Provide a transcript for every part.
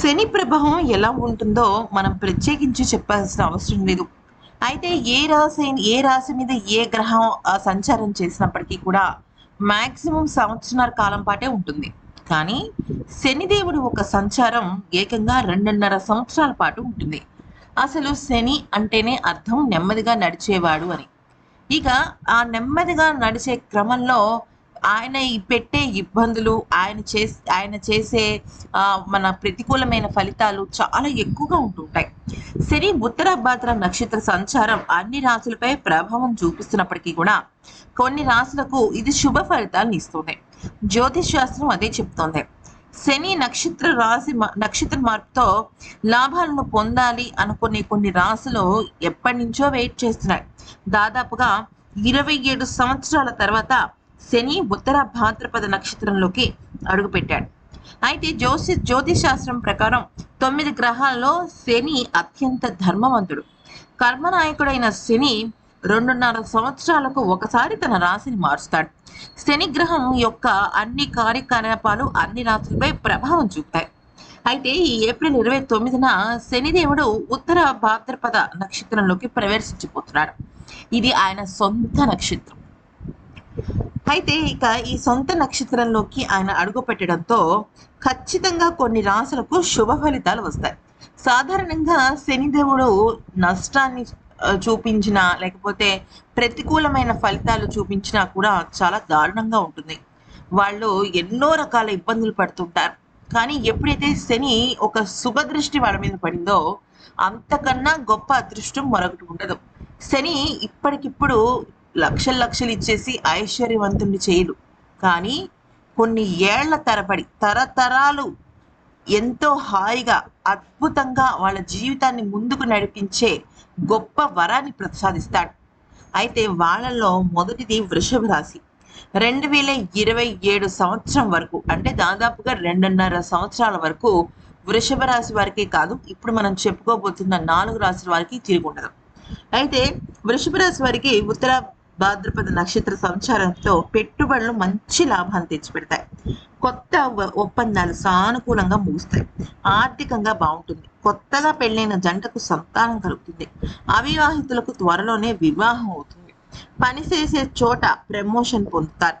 శని ప్రభావం ఎలా ఉంటుందో మనం ప్రత్యేకించి చెప్పాల్సిన అవసరం లేదు. అయితే ఏ రాశి ఏ రాశి మీద ఏ గ్రహం ఆ, సంచారం చేసినప్పటికీ కూడా మ్యాక్సిమం సంవత్సరాల కాలం పాటే ఉంటుంది. కానీ శనిదేవుడు ఒక సంచారం ఏకంగా రెండున్నర సంవత్సరాల పాటు ఉంటుంది. అసలు శని అంటేనే అర్థం నెమ్మదిగా నడిచేవాడు అని. ఇక ఆ నెమ్మదిగా నడిచే క్రమంలో ఆయన ఈ పెట్టే ఇబ్బందులు ఆయన చే ఆయన చేసే మన ప్రతికూలమైన ఫలితాలు చాలా ఎక్కువగా ఉంటుంటాయి. శని ఉత్తర భాద్ర నక్షత్ర సంచారం అన్ని రాశులపై ప్రభావం చూపిస్తున్నప్పటికీ కూడా కొన్ని రాశులకు ఇది శుభ ఫలితాలను ఇస్తుంది. జ్యోతిష్ శాస్త్రం అదే చెప్తోంది. శని నక్షత్ర రాశి నక్షత్ర మార్పుతో లాభాలను పొందాలి అనుకునే కొన్ని రాశులు ఎప్పటి నుంచో వెయిట్ చేస్తున్నాయి. దాదాపుగా ఇరవై ఏడు సంవత్సరాల తర్వాత శని ఉత్తర భాద్రపద నక్షత్రంలోకి అడుగుపెట్టాడు. అయితే జ్యోతి జ్యోతిష్ శాస్త్రం ప్రకారం తొమ్మిది గ్రహాల్లో శని అత్యంత ధర్మవంతుడు. కర్మనాయకుడైన శని రెండున్నర సంవత్సరాలకు ఒకసారి తన రాశిని మారుస్తాడు. శని గ్రహం యొక్క అన్ని కార్యకలాపాలు అన్ని రాశులపై ప్రభావం చూపుతాయి. అయితే ఈ ఏప్రిల్ ఇరవై తొమ్మిదిన శనిదేవుడు ఉత్తర భాద్రపద నక్షత్రంలోకి ప్రవేశించిపోతున్నాడు. ఇది ఆయన సొంత నక్షత్రం. అయితే ఇక ఈ సొంత నక్షత్రంలోకి ఆయన అడుగు పెట్టడంతో ఖచ్చితంగా కొన్ని రాసులకు శుభ ఫలితాలు వస్తాయి. సాధారణంగా శనిదేవుడు నష్టాన్ని చూపించిన చూపించినా లేకపోతే ప్రతికూలమైన ఫలితాలు చూపించినా కూడా చాలా దారుణంగా ఉంటుంది. వాళ్ళు ఎన్నో రకాల ఇబ్బందులు పడుతుంటారు. కానీ ఎప్పుడైతే శని ఒక శుభదృష్టి వాళ్ళ మీద పడిందో అంతకన్నా గొప్ప అదృష్టం మరొకటి ఉండదు. శని ఇప్పటికిప్పుడు లక్షలు లక్షలు ఇచ్చేసి ఐశ్వర్యవంతుణ్ణి చేయదు కానీ కొన్ని ఏళ్ళ తరబడి తరతరాలు ఎంతో హాయిగా అద్భుతంగా వాళ్ళ జీవితాన్ని ముందుకు నడిపించే గొప్ప వరాన్ని ప్రసాదిస్తాడు. అయితే వాళ్ళల్లో మొదటిది వృషభ రాశి. రెండు వేల ఇరవై ఏడు సంవత్సరం వరకు అంటే దాదాపుగా రెండున్నర సంవత్సరాల వరకు వృషభ రాశి వారికి కాదు ఇప్పుడు మనం చెప్పుకోబోతున్న నాలుగు రాశుల వారికి తిరిగి ఉండదు. అయితే వృషభ రాశి వారికి ఉత్తర భాద్రపద నక్షత్ర సంచారంతో పెట్టుబడులు మంచి లాభాలు తెచ్చిపెడతాయి. కొత్త ఒప్పందాలు సానుకూలంగా ముగుస్తాయి. ఆర్థికంగా బాగుంటుంది. కొత్తగా పెళ్ళైన జంటకు సంతానం కలుగుతుంది. అవివాహితులకు త్వరలోనే వివాహం అవుతుంది. పని చేసే చోట ప్రమోషన్ పొందుతారు.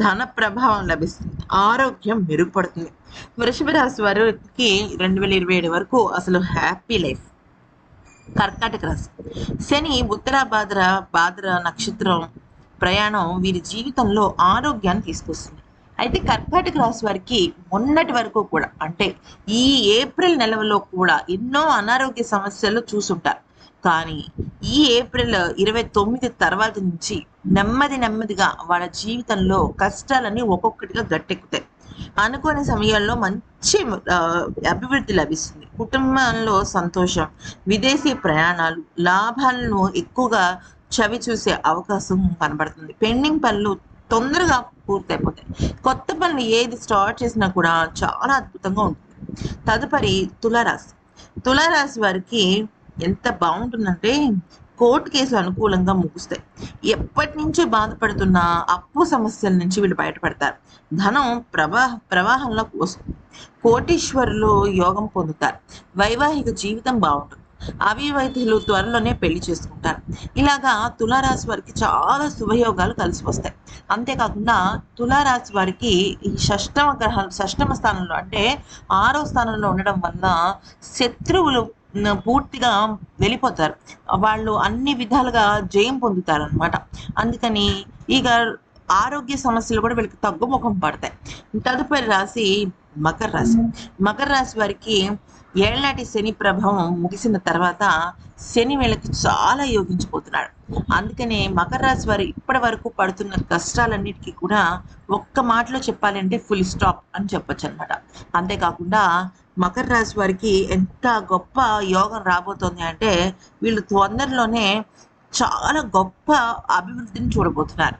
ధన ప్రభావం లభిస్తుంది. ఆరోగ్యం మెరుగుపడుతుంది. వృషభ రాశి వారికి రెండు వేల ఇరవై ఏడు వరకు అసలు హ్యాపీ లైఫ్. కర్కాటక రాశి. శని ఉత్తరాభాద్ర భాద్ర నక్షత్రం ప్రయాణం వీరి జీవితంలో ఆరోగ్యాన్ని తీసుకొస్తుంది. అయితే కర్కాటక రాశి వారికి మొన్నటి వరకు కూడా అంటే ఈ ఏప్రిల్ నెలలో కూడా ఎన్నో అనారోగ్య సమస్యలు చూసుంటారు. కానీ ఈ ఏప్రిల్ ఇరవై తొమ్మిది తర్వాత నుంచి నెమ్మది నెమ్మదిగా వాళ్ళ జీవితంలో కష్టాలన్నీ ఒక్కొక్కటిగా గట్టెక్కుతాయి. అనుకోని సమయాల్లో మంచి ఆ, అభివృద్ధి లభిస్తుంది. కుటుంబంలో సంతోషం విదేశీ ప్రయాణాలు లాభాలను ఎక్కువగా చవి చూసే అవకాశం కనబడుతుంది. పెండింగ్ పనులు తొందరగా పూర్తయిపోతాయి. కొత్త పనులు ఏది స్టార్ట్ చేసినా కూడా చాలా అద్భుతంగా ఉంటుంది. తదుపరి తులారాశి. తులారాశి వారికి ఎంత బాగుంటుందంటే కోర్టు కేసులు అనుకూలంగా ముగుస్తాయి. ఎప్పటి నుంచో బాధపడుతున్న అప్పు సమస్యల నుంచి వీళ్ళు బయటపడతారు. ధనం ప్రవాహ ప్రవాహంలో వస్తుంది కోటీశ్వరులు యోగం పొందుతారు. వైవాహిక జీవితం బాగుంటుంది. అవివాహితులు త్వరలోనే పెళ్ళి చేసుకుంటారు. ఇలాగా తులారాశి వారికి చాలా శుభయోగాలు కలిసి వస్తాయి. అంతేకాకుండా తులారాశి వారికి ఈ షష్టమ గ్రహం షష్టమ స్థానంలో అంటే ఆరో స్థానంలో ఉండడం వల్ల శత్రువులు పూర్తిగా వెళ్ళిపోతారు. వాళ్ళు అన్ని విధాలుగా జయం పొందుతారు అనమాట అందుకని ఇక ఆరోగ్య సమస్యలు కూడా వీళ్ళకి తగ్గుముఖం పడతాయి. తదుపరి రాశి మకర రాశి. మకర రాశి వారికి ఏళ్నాటి శని ప్రభావం ముగిసిన తర్వాత శని వీళ్ళకి చాలా యోగించిపోతున్నాడు అందుకనే మకర రాశి వారు ఇప్పటి వరకు పడుతున్న కష్టాలన్నిటికీ కూడా ఒక్క మాటలో చెప్పాలంటే ఫుల్ స్టాప్ అని చెప్పొచ్చు అనమాట అంతేకాకుండా మకర రాశి వారికి ఎంత గొప్ప యోగం రాబోతోంది అంటే వీళ్ళు తొందరలోనే చాలా గొప్ప అభివృద్ధిని చూడబోతున్నారు.